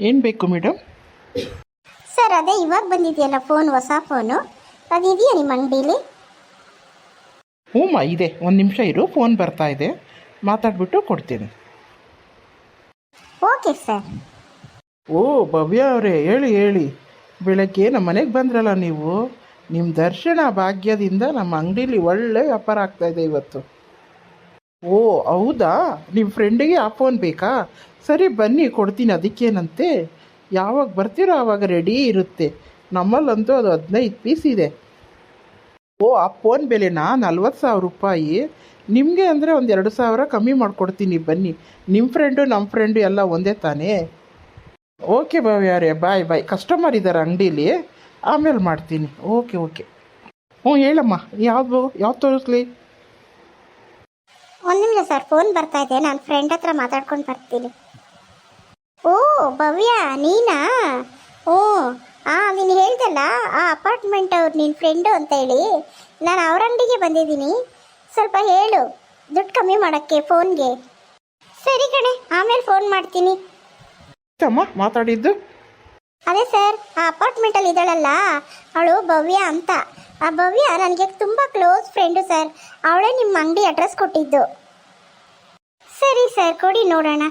ಏನು ಬೇಕು madam sir ಅದೇ ಇವಾಗ ಬಂದಿದೆಯಲ್ಲ ಫೋನ್ ಹೊಸ ಫೋನು ಅದಿದೆಯಾ ನಿಮ್ಮ ಅಂಗಡೀಲಿ? ಹ್ಞೂ ಇದೆ. ಒಂದು ನಿಮಿಷ ಇರು ಫೋನ್ ಬರ್ತಾ ಇದೆ. ಮಾತಾಡ್ಬಿಟ್ಟು ಕೊಡ್ತೀನಿ. Okay sir. ಓ ಭವ್ಯ ಅವರೇ ಹೇಳಿ ಹೇಳಿ. ಬೆಳಗ್ಗೆ ನಮ್ಮ ಮನೆಗೆ ಬಂದ್ರಲ್ಲ ನೀವು? ನಿಮ್ಮ ದರ್ಶನ ಭಾಗ್ಯದಿಂದ ನಮ್ಮ ಅಂಗಡೀಲಿ ಒಳ್ಳೆ ವ್ಯಾಪಾರ ಆಗ್ತಾ ಇದೆ ಇವತ್ತು. ಓ, ಹೌದಾ? ನಿಮ್ಮ ಫ್ರೆಂಡಿಗೆ ಆ ಫೋನ್ ಬೇಕಾ? ಸರಿ, ಬನ್ನಿ, ಕೊಡ್ತೀನಿ, ಅದಕ್ಕೇನಂತೆ. ಯಾವಾಗ ಬರ್ತೀರೋ ಆವಾಗ ರೆಡಿ ಇರುತ್ತೆ. ನಮ್ಮಲ್ಲಂತೂ ಅದು ಹದಿನೈದು ಪೀಸ್ ಇದೆ. ಓ, ಆ ಫೋನ್ ಬೆಲೆನಾ? ನಲ್ವತ್ತು ಸಾವಿರ ರೂಪಾಯಿ. ನಿಮಗೆ ಅಂದರೆ ಒಂದು ಎರಡು ಸಾವಿರ ಕಮ್ಮಿ ಮಾಡಿಕೊಡ್ತೀನಿ, ಬನ್ನಿ. ನಿಮ್ಮ ಫ್ರೆಂಡು ನಮ್ಮ ಫ್ರೆಂಡು ಎಲ್ಲ ಒಂದೇ ತಾನೇ? ಓಕೆ ಭವ್ಯಾರೇ ಬಾಯ್ ಬಾಯ್ ಕಸ್ಟಮರ್ ಇದ್ದಾರೆ ಅಂಗಡೀಲಿ. ಆಮೇಲೆ ಮಾಡ್ತೀನಿ. ಓಕೆ ಓಕೆ ಹ್ಞೂ ಹೇಳಮ್ಮ, ಯಾವುದು ಯಾವ್ದು ತೋರಿಸ್ಲಿ? ನಿಮಿಷ ಸರ್ ಫೋನ್ ಬರ್ತಾ ಇದೆ. ನಾನು ಫ್ರೆಂಡ್ ಹತ್ರ ಮಾತಾಡ್ಕೊಂಡು ಬರ್ತೀನಿ. ಓ ಭವ್ಯ ನೀನಾ? ಓ ಆ ನೀನು ಹೇಳ್ದಲ್ಲ ಆ ಅಪಾರ್ಟ್ಮೆಂಟ್ ಅವ್ರು ನಿನ್ನ ಫ್ರೆಂಡು ಅಂತ ಹೇಳಿ. ನಾನು ಅವ್ರ ಅಂಗಡಿಗೆ ಬಂದಿದ್ದೀನಿ. ಸ್ವಲ್ಪ ಹೇಳು ದುಡ್ಡು ಕಮ್ಮಿ ಮಾಡೋಕ್ಕೆ ಫೋನ್ಗೆ ಸರಿ ಕಣೆ ಆಮೇಲೆ ಫೋನ್ ಮಾಡ್ತೀನಿ. ಮಾತಾಡಿದ್ದು? ಅದೇ ಸರ್ ಆ ಅಪಾರ್ಟ್ಮೆಂಟಲ್ಲಿ ಇದ್ದಾಳಲ್ಲ ಅವಳು ಭವ್ಯ ಅಂತ. ಆ ಭವ್ಯ ನನಗೆ ತುಂಬ ಕ್ಲೋಸ್ ಫ್ರೆಂಡು ಸರ್. ಅವಳೇ ನಿಮ್ಮ ಅಂಗಡಿ ಅಡ್ರೆಸ್ ಕೊಟ್ಟಿದ್ದು. ಸರಿ ಕೊಡಿ ನೋಡೋಣ.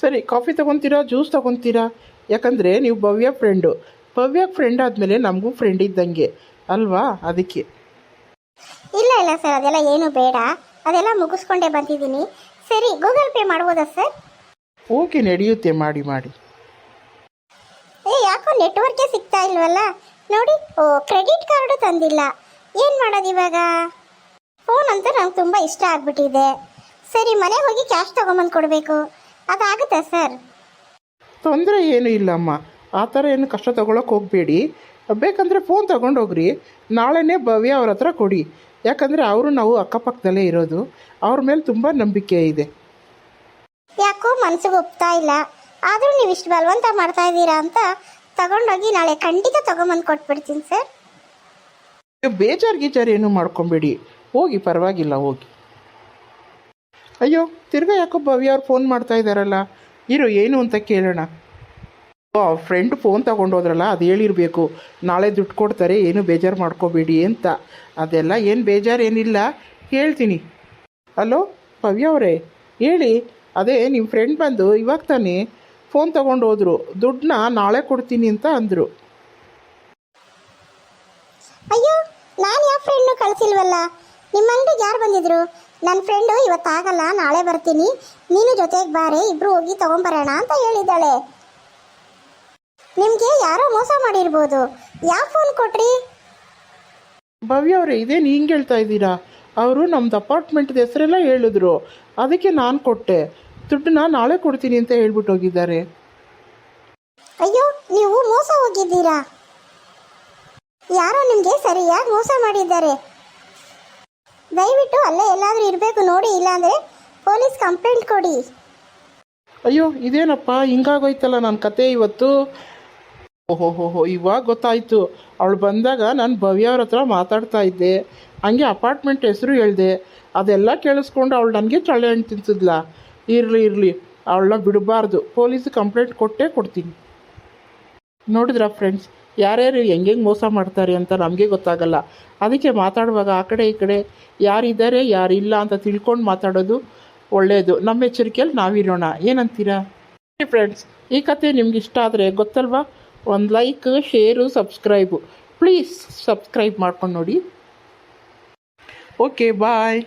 ಸರಿ ಕಾಫಿ ತೊಗೊತೀರಾ ಜ್ಯೂಸ್ ತೊಗೊತೀರಾ? ಯಾಕಂದರೆ ನೀವು ಭವ್ಯ ಫ್ರೆಂಡು ಭವ್ಯ ಫ್ರೆಂಡ್ ಆದಮೇಲೆ ನಮಗೂ ಫ್ರೆಂಡ್ ಇದ್ದಂಗೆ. ಅಲ್ವಾ? ಅದಕ್ಕೆ. ಇಲ್ಲ ಇಲ್ಲ ಸರ್ ಅದೆಲ್ಲ ಏನು ಬೇಡ. ಅದೆಲ್ಲ ಮುಗಿಸ್ಕೊಂಡೇ ಬಂದಿದ್ದೀನಿ. ಸರಿ ಗೂಗಲ್ ಪೇ ಮಾಡ್ಬೋದಾ ಸರ್? ಓಕೆ ನಡೆಯುತ್ತೆ. ಮಾಡಿ ಮಾಡಿ. ಏ ಯಾಕೋ ನೆಟ್ವರ್ಕೇ ಸಿಗ್ತಾ ಇಲ್ವಲ್ಲ? ನೋಡಿ ಓ ಕ್ರೆಡಿಟ್ ಕಾರ್ಡು ತಂದಿಲ್ಲ. ಏನು ಮಾಡೋದು ಇವಾಗ? ಫೋನ್ ಅಂತ ನಂಗೆ ತುಂಬ ಇಷ್ಟ ಆಗ್ಬಿಟ್ಟಿದೆ. ಸರಿ ಮನೆಗೆ ಹೋಗಿ ಕ್ಯಾಶ್ ತಗೊಂಬಂದು ಕೊಡಬೇಕು. ಅದಾಗುತ್ತಾ ಸರ್? ತೊಂದರೆ ಏನೂ ಇಲ್ಲಮ್ಮ ಆ ಥರ ಏನು ಕಷ್ಟ ತೊಗೊಳಕ್ಕೆ ಹೋಗಬೇಡಿ. ಬೇಕಂದರೆ ಫೋನ್ ತೊಗೊಂಡೋಗ್ರಿ. ನಾಳೆನೇ ಭವ್ಯ ಅವ್ರ ಹತ್ರ ಕೊಡಿ. ಯಾಕಂದರೆ ಅವರು ನಾವು ಅಕ್ಕಪಕ್ಕದಲ್ಲೇ ಇರೋದು. ಅವ್ರ ಮೇಲೆ ತುಂಬ ನಂಬಿಕೆ ಇದೆ. ಯಾಕೋ ಮನಸ್ಸಿಗೆ ಒಪ್ತಾ ಇಲ್ಲ. ಆದರೂ ನೀವು ಇಷ್ಟು ಬಲವಂತ ಮಾಡ್ತಾ ಇದ್ದೀರಾ ಅಂತ ತಗೊಂಡೋಗಿ ನಾಳೆ ಖಂಡಿತ ತಗೊಂಬಂದು ಕೊಟ್ಬಿಡ್ತೀನಿ ಸರ್. ನೀವು ಬೇಜಾರು ಗೀಜಾರು ಏನು ಮಾಡ್ಕೊಬೇಡಿ. ಹೋಗಿ ಪರವಾಗಿಲ್ಲ ಹೋಗಿ. ಅಯ್ಯೋ, ತಿರ್ಗಾ ಯಾಕೋ ಭವ್ಯ ಅವ್ರು ಫೋನ್ ಮಾಡ್ತಾ ಇದ್ದಾರಲ್ಲ ಇರು, ಏನು ಅಂತ ಕೇಳೋಣ. ಓ ಫ್ರೆಂಡ್ ಫೋನ್ ತೊಗೊಂಡೋದ್ರಲ್ಲ ಅದು ಹೇಳಿರಬೇಕು. ನಾಳೆ ದುಡ್ಡು ಕೊಡ್ತಾರೆ, ಏನು ಬೇಜಾರು ಮಾಡ್ಕೋಬೇಡಿ ಅಂತ. ಅದೆಲ್ಲ ಏನು ಬೇಜಾರು ಏನಿಲ್ಲ. ಹೇಳ್ತೀನಿ ಹಲೋ, ಭವ್ಯ ಅವರೇ, ಹೇಳಿ. ಅದೇ ನಿಮ್ಮ ಫ್ರೆಂಡ್ ಬಂದು ಇವಾಗ ತಾನೇ ಫೋನ್ ತಗೊಂಡು ಹೋದ್ರು. ದುಡ್ಡನ್ನ ನಾಳೆ ಕೊಡ್ತೀನಿ ಅಂತ ಅಂದರು. ಅಯ್ಯೋ, ನಾನು ಯಾವ ಫ್ರೆಂಡ್ನು ಕಳಿಸಿಲ್ವಲ್ಲ? ನಿಮ್ಮ ಅಂಗಡಿಗೆ ಯಾರು ಬಂದಿದ್ರು? ನನ್ನ ಫ್ರೆಂಡು ಇವತ್ತಾಗಲ್ಲ ನಾಳೆ ಬರ್ತೀನಿ. ನೀನು ಜೊತೆಗೆ ಬಾರೆ ಇಬ್ರು ಹೋಗಿ ತಗೊಂಬರೋಣ ಅಂತ ಹೇಳಿದ್ದಾಳೆ. ನಿಮಗೆ ಯಾರೋ ಮೋಸ ಮಾಡಿರ್ಬೋದು. ಯಾವ ಫೋನ್ ಕೊಟ್ರಿ? ಭವ್ಯ ಅವರೇ ಇದೇನು ಹಿಂಗೆ ಹೇಳ್ತಾ ಇದ್ದೀರಾ? ಅವರು ನಮ್ಮದು ಅಪಾರ್ಟ್ಮೆಂಟ್ದ ಹೆಸರೆಲ್ಲ ಹೇಳಿದ್ರು. ಅದಕ್ಕೆ ನಾನು ಕೊಟ್ಟೆ. ದುಡ್ಡನ್ನ ನಾಳೆ ಕೊಡ್ತೀನಿ ಅಂತ ಹೇಳ್ಬಿಟ್ಟು ಹೋಗಿದ್ದಾರೆ. ಅಯ್ಯೋ ನೀವು ಮೋಸ ಹೋಗಿದ್ದೀರಾ? ಯಾರೋ ನಿಮಗೆ ಸರಿಯಾಗಿ ಮೋಸ ಮಾಡಿದ್ದಾರೆ. ದಯವಿಟ್ಟು ಅಲ್ಲೇ ಎಲ್ಲಾದರೂ ಇರಬೇಕು ನೋಡಿ, ಇಲ್ಲಾಂದರೆ ಪೊಲೀಸ್ ಕಂಪ್ಲೇಂಟ್ ಕೊಡಿ. ಅಯ್ಯೋ, ಇದೇನಪ್ಪ? ಹಿಂಗಾಗೋಯ್ತಲ್ಲ ನನ್ನ ಕತೆ ಇವತ್ತು? ಓಹೋ ಹೋ ಇವಾಗ ಗೊತ್ತಾಯಿತು. ಅವಳು ಬಂದಾಗ ನಾನು ಭವ್ಯ ಅವ್ರ ಹತ್ರ ಮಾತಾಡ್ತಾ ಇದ್ದೆ. ಹಂಗೆ ಅಪಾರ್ಟ್ಮೆಂಟ್ ಹೆಸರು ಹೇಳಿದೆ. ಅದೆಲ್ಲ ಕೇಳಿಸ್ಕೊಂಡು ಅವಳು ನನಗೆ ಚಳೆ ಹಣ್ಣು ತಿಂತಿದ್ಲ ಇರಲಿ ಇರಲಿ. ಅವಳನ್ನ ಬಿಡಬಾರ್ದು. ಪೊಲೀಸ್ ಕಂಪ್ಲೇಂಟ್ ಕೊಟ್ಟೇ ಕೊಡ್ತೀನಿ. ನೋಡಿದ್ರ, ಫ್ರೆಂಡ್ಸ್? ಯಾರ್ಯಾರು ಹೆಂಗೆ ಮೋಸ ಮಾಡ್ತಾರೆ ಅಂತ ನಮಗೆ ಗೊತ್ತಾಗಲ್ಲ. ಅದಕ್ಕೆ ಮಾತಾಡುವಾಗ ಆ ಕಡೆ ಈ ಕಡೆ ಯಾರಿದ್ದಾರೆ ಯಾರಿಲ್ಲ ಅಂತ ತಿಳ್ಕೊಂಡು ಮಾತಾಡೋದು ಒಳ್ಳೆಯದು ನಮ್ಮ ಎಚ್ಚರಿಕೆಯಲ್ಲಿ ನಾವಿರೋಣ. ಏನಂತೀರಾ? ಫ್ರೆಂಡ್ಸ್ ಈ ಕತೆ ನಿಮ್ಗೆ ಇಷ್ಟ ಆದರೆ ಗೊತ್ತಲ್ವಾ? ಒಂದು like share subscribe please subscribe ಮಾಡ್ಕೊಂಡು ನೋಡಿ. Okay bye